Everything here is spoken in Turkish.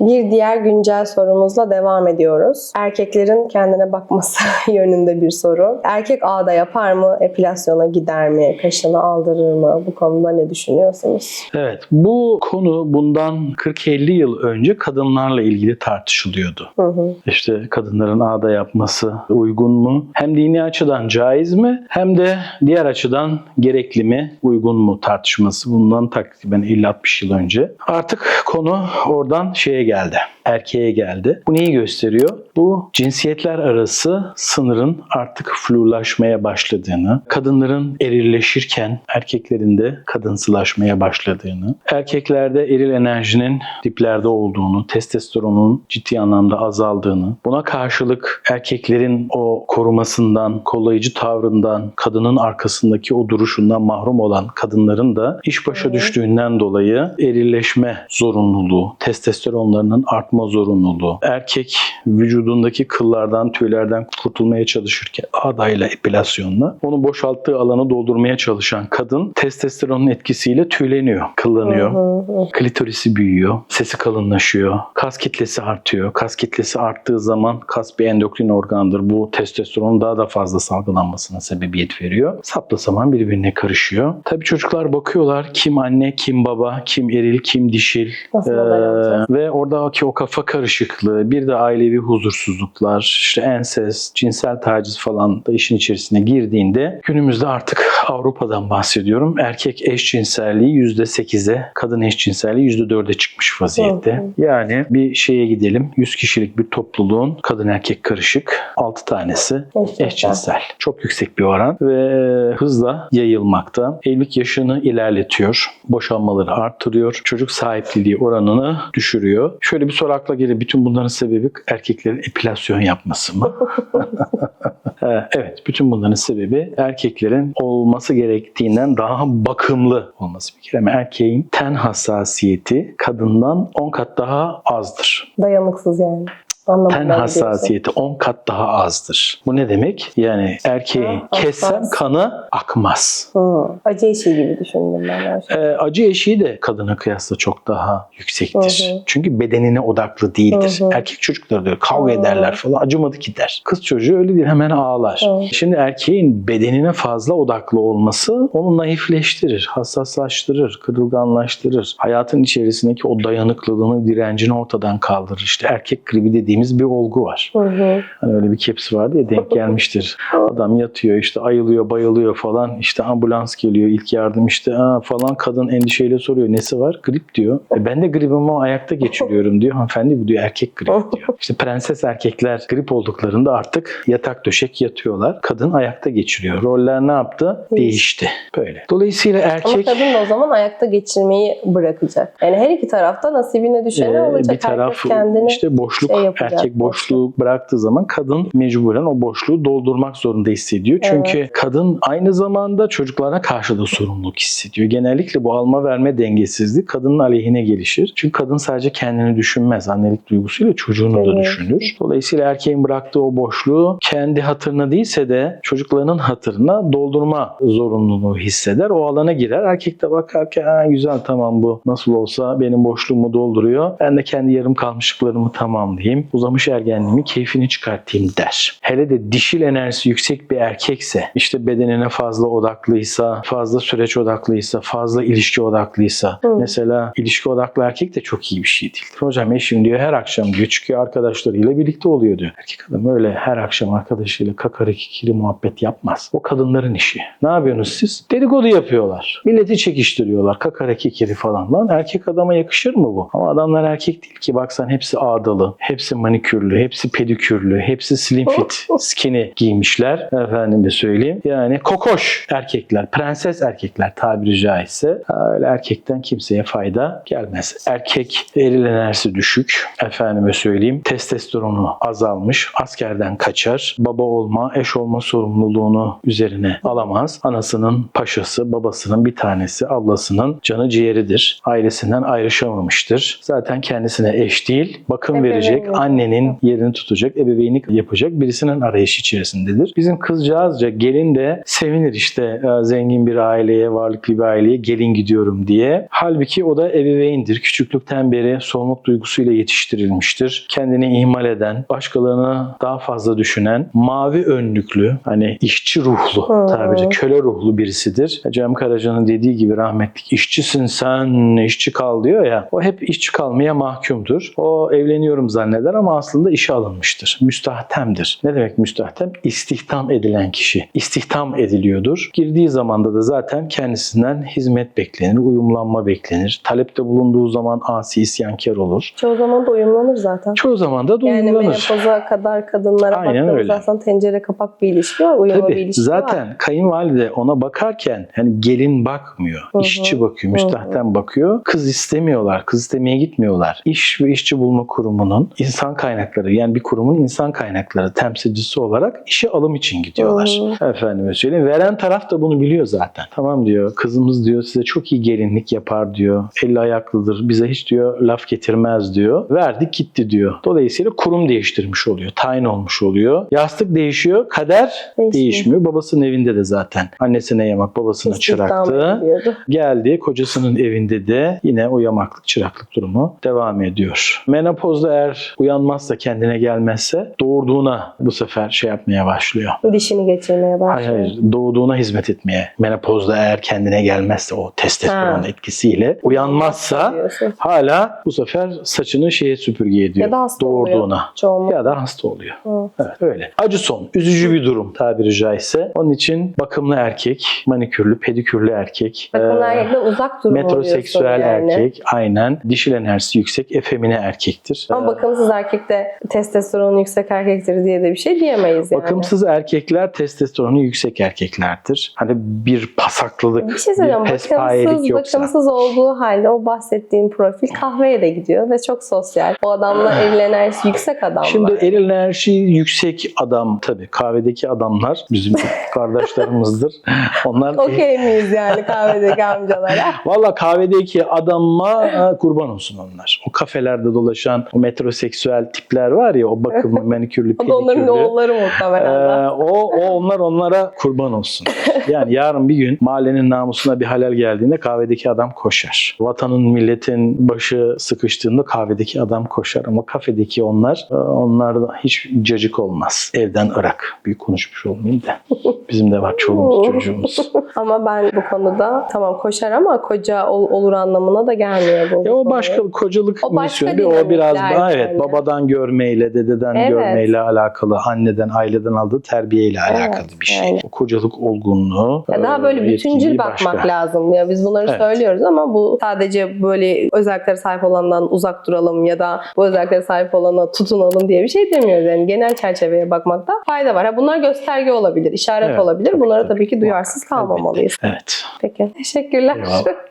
Bir diğer güncel sorumuzla devam ediyoruz. Erkeklerin kendine bakması yönünde bir soru. Erkek ağda yapar mı? Epilasyona gider mi? Kaşını aldırır mı? Bu konuda ne düşünüyorsunuz? Evet, bu konu bundan 40-50 yıl önce kadınlarla ilgili tartışılıyordu. Hı hı. İşte kadınların ağda yapması uygun mu? Hem dini açıdan caiz mi? Hem de diğer açıdan gerekli mi? Uygun mu tartışması bundan takriben 50-60 yıl önce. Artık konu oradan şeye geldi. Erkeğe geldi. Bu neyi gösteriyor? Bu cinsiyetler arası sınırın artık flulaşmaya başladığını, kadınların erilleşirken erkeklerin de kadınsılaşmaya başladığını, erkeklerde eril enerjinin diplerde olduğunu, testosteronun ciddi anlamda azaldığını, buna karşılık erkeklerin o korumasından, kollayıcı tavrından, kadının arkasındaki o duruşundan mahrum olan kadınların da iş başa düştüğünden dolayı erilleşme zorunluluğu, testosteronlarının artma zorunluluğu, erkek vücudundaki kıllardan, tüylerden kurtulmaya çalışırken adayla, epilasyonla onu boşalttığı alanı doldurmaya çalışan kadın testosteronun etkisiyle tüyleniyor, kıllanıyor. Hı hı. Klitorisi büyüyor, sesi kalınlaşıyor, kas kitlesi artıyor. Kas kitlesi arttığı zaman kas bir endokrin organdır. Bu testosteronun daha da fazla salgılanmasına sebebiyet veriyor. Sapla saman birbirine karışıyor. Tabii çocuklar bakıyorlar kim anne, kim baba, kim eril, kim dişil. Nasıl Ee, aday olacak? Oradaki o kafa karışıklığı, bir de ailevi huzursuzluklar, işte enses, cinsel taciz falan da işin içerisine girdiğinde günümüzde artık Avrupa'dan bahsediyorum. Erkek eşcinselliği %8'e, kadın eşcinselliği %4'e çıkmış vaziyette. Hı Yani bir şeye gidelim. 100 kişilik bir topluluğun kadın erkek karışık 6 tanesi Eşcinsel. eşcinsel. Çok yüksek bir oran ve hızla yayılmakta. Evlilik yaşını ilerletiyor. Boşanmaları arttırıyor. Çocuk sahipliliği oranını düşürüyor. Şöyle bir soru akla gelir. Bütün bunların sebebi erkeklerin epilasyon yapması mı? Evet. Bütün bunların sebebi erkeklerin olması gerektiğinden daha bakımlı olması. Bir kere ama erkeğin ten hassasiyeti kadından 10 kat daha azdır. Dayanıksız yani. Ten hassasiyeti 10 kat daha azdır. Bu ne demek? Yani erkeği Ha, kessem hassas. kanı akmaz. Hı. Acı eşiği gibi düşündüm ben. Ee, acı eşiği de kadına kıyasla çok daha yüksektir. Hı hı. Çünkü bedenine odaklı değildir. Hı hı. Erkek çocukları diyor kavga Hı. ederler falan acımadı gider. Kız çocuğu öyle değil hemen ağlar. Hı. Şimdi erkeğin bedenine fazla odaklı olması onu naifleştirir, hassaslaştırır, kırılganlaştırır. Hayatın içerisindeki o dayanıklılığını, direncini ortadan kaldırır. İşte erkek gribi dediğimiz bir olgu var. Hı hı. Hani öyle bir caps vardı ya denk gelmiştir. Adam yatıyor işte ayılıyor bayılıyor falan işte ambulans geliyor ilk yardım işte Aa, falan kadın endişeyle soruyor nesi var? Grip diyor. E ben de gribim ama ayakta geçiriyorum diyor. Hanımefendi bu diyor erkek grip diyor. İşte prenses erkekler grip olduklarında artık yatak döşek yatıyorlar. Kadın ayakta geçiriyor. Roller ne yaptı? Değişti. Böyle. Dolayısıyla Ama erkek kadın da o zaman ayakta geçirmeyi bırakacak. Yani her iki tarafta nasibine düşeni Ee, olacak. bir taraf kendini işte boşluk şey erkek boşluğu bıraktığı zaman kadın mecburen o boşluğu doldurmak zorunda hissediyor. Çünkü kadın aynı zamanda çocuklarına karşı da sorumluluk hissediyor. Genellikle bu alma verme dengesizlik kadının aleyhine gelişir. Çünkü kadın sadece kendini düşünmez. Annelik duygusuyla çocuğunu da Evet. düşünür. Dolayısıyla erkeğin bıraktığı o boşluğu kendi hatırına değilse de çocuklarının hatırına doldurma zorunluluğu hisseder. O alana girer. Erkek de bakar ki "Ha, güzel tamam bu nasıl olsa benim boşluğumu dolduruyor. Ben de kendi yarım kalmışlıklarımı tamamlayayım. Uzamış ergenliğimi keyfini çıkartayım der. Hele de dişil enerjisi yüksek bir erkekse işte bedenine fazla odaklıysa, fazla süreç odaklıysa, fazla ilişki odaklıysa. Hı. Mesela ilişki odaklı erkek de çok iyi bir şey değildir. Hocam eşim diyor her akşam diyor çıkıyor arkadaşlarıyla birlikte oluyor diyor. Erkek adam öyle her akşam arkadaşıyla kakara kikiri muhabbet yapmaz. O kadınların işi. Ne yapıyorsunuz siz? Dedikodu yapıyorlar. Milleti çekiştiriyorlar. Kakara kikiri falan. Lan erkek adama yakışır mı bu? Ama adamlar erkek değil ki. Baksan hepsi ağdalı, hepsi manikürlü, hepsi pedikürlü, hepsi slim fit, skinny giymişler. Efendime söyleyeyim. Yani kokoş erkekler, prenses erkekler tabiri caizse. Öyle erkekten kimseye fayda gelmez. Erkek eril enerjisi düşük. Efendime söyleyeyim. Testosteronu azalmış. Askerden kaçar. Baba olma, eş olma sorumluluğunu üzerine alamaz. Anasının paşası, babasının bir tanesi, ablasının canı ciğeridir. Ailesinden ayrışamamıştır. Zaten kendisine eş değil, bakım verecek anne annenin yerini tutacak, ebeveynlik yapacak birisinin arayışı içerisindedir. Bizim kızcağızca gelin de sevinir işte zengin bir aileye, varlıklı bir aileye gelin gidiyorum diye. Halbuki o da ebeveyndir. Küçüklükten beri sorumluluk duygusuyla yetiştirilmiştir. Kendini ihmal eden, başkalarını daha fazla düşünen, mavi önlüklü, hani işçi ruhlu Hmm. tabiri köle ruhlu birisidir. Cem Karaca'nın dediği gibi rahmetlik işçisin sen, işçi kal diyor ya. O hep işçi kalmaya mahkumdur. O evleniyorum zanneder ama aslında işe alınmıştır. Müstahtemdir. Ne demek müstahtem? İstihdam edilen kişi. İstihdam ediliyordur. Girdiği zamanda da zaten kendisinden hizmet beklenir, uyumlanma beklenir. Talepte bulunduğu zaman asi isyankar olur. Çoğu zaman da uyumlanır zaten. Çoğu zaman da Yani uyumlanır. menopoza kadar kadınlara Aynen baktığımızda öyle. aslında tencere kapak bir ilişki var, uyuma bir Tabii ilişki zaten var. kayınvalide ona bakarken yani gelin bakmıyor. Hı hı. işçi bakıyor, müstahtem bakıyor. Kız istemiyorlar. Kız istemeye gitmiyorlar. İş ve işçi bulma kurumunun insan kaynakları yani bir kurumun insan kaynakları temsilcisi olarak işe alım için gidiyorlar. Efendime söyleyeyim. Veren taraf da bunu biliyor zaten. Tamam diyor. Kızımız diyor size çok iyi gelinlik yapar diyor. Eli ayaklıdır. Bize hiç diyor laf getirmez diyor. Verdik gitti diyor. Dolayısıyla kurum değiştirmiş oluyor. Tayin olmuş oluyor. Yastık değişiyor. Kader Değişmiyor. değişmiyor. Babasının evinde de zaten. Annesine yamak, babasına İstihdam çıraktı. Geldi kocasının evinde de yine o yamaklık çıraklık durumu devam ediyor. Menopozda eğer uyanmazsa kendine gelmezse doğurduğuna bu sefer şey yapmaya başlıyor. Dişini geçirmeye Hayır başlıyor. hayır doğduğuna hizmet etmeye. Menopozda eğer kendine gelmezse o testosteron Ha. etkisiyle uyanmazsa Diyorsun. hala bu sefer saçını şeye süpürge ediyor. Ya da hasta oluyor. doğurduğuna. Çoğunlukla. Ya da hasta oluyor. Hı. Evet öyle. Acı son. Üzücü bir durum tabiri caizse. Onun için bakımlı erkek, manikürlü, pedikürlü erkek. Bakın e, uzak durumu Metroseksüel yani. erkek aynen. Dişil enerjisi yüksek, efemine erkektir. Ama Ee, bakımsız erkek de testosteron yüksek erkektir diye de bir şey diyemeyiz yani. Bakımsız erkekler testosteronu yüksek erkeklerdir. Hani bir pasaklılık, bir şey bir Bakımsız, yoksa. bakımsız olduğu halde o bahsettiğim profil kahveye de gidiyor ve çok sosyal. O adamla evli enerjisi yüksek adam Şimdi el enerji yüksek adam tabii kahvedeki adamlar bizim kardeşlerimizdir. Onlar Okey miyiz yani kahvedeki amcalara? Valla kahvedeki adama e, kurban olsun onlar. O kafelerde dolaşan o metroseksüel tipler var ya o bakımlı manikürlü O da onların pedikürlü. oğulları muhtemelen. Ee, o, o onlar onlara kurban olsun. Yani yarın bir gün mahallenin namusuna bir halel geldiğinde kahvedeki adam koşar. Vatanın milletin başı sıkıştığında kahvedeki adam koşar. Ama kafedeki onlar e, onlar da hiç cacık olmaz. Evden ırak. Büyük konuşmuş olmayayım da. Bizim de var çoluğumuz çocuğumuz. Ama ben bu konuda tamam koşar ama koca ol- olur anlamına da gelmiyor bu. Ya o başka kocalık O başka misyonu. O biraz daha evet yani. Babadan görmeyle, dededen Evet. görmeyle alakalı, anneden, aileden aldığı terbiyeyle Evet, alakalı bir şey. aynen. O kocalık olgunluğu. Ya daha böyle e, bütüncül yetkinliği bakmak başka. lazım. Ya biz bunları Evet. söylüyoruz ama bu sadece böyle özelliklere sahip olandan uzak duralım ya da bu özelliklere sahip olana tutunalım diye bir şey demiyoruz. Yani genel çerçeveye bakmakta fayda var. Ha bunlar gösterge olabilir, işaret Evet, olabilir. Bunlara tabii. tabii ki duyarsız kalmamalıyız. Evet. Peki. Teşekkürler. Eyvallah.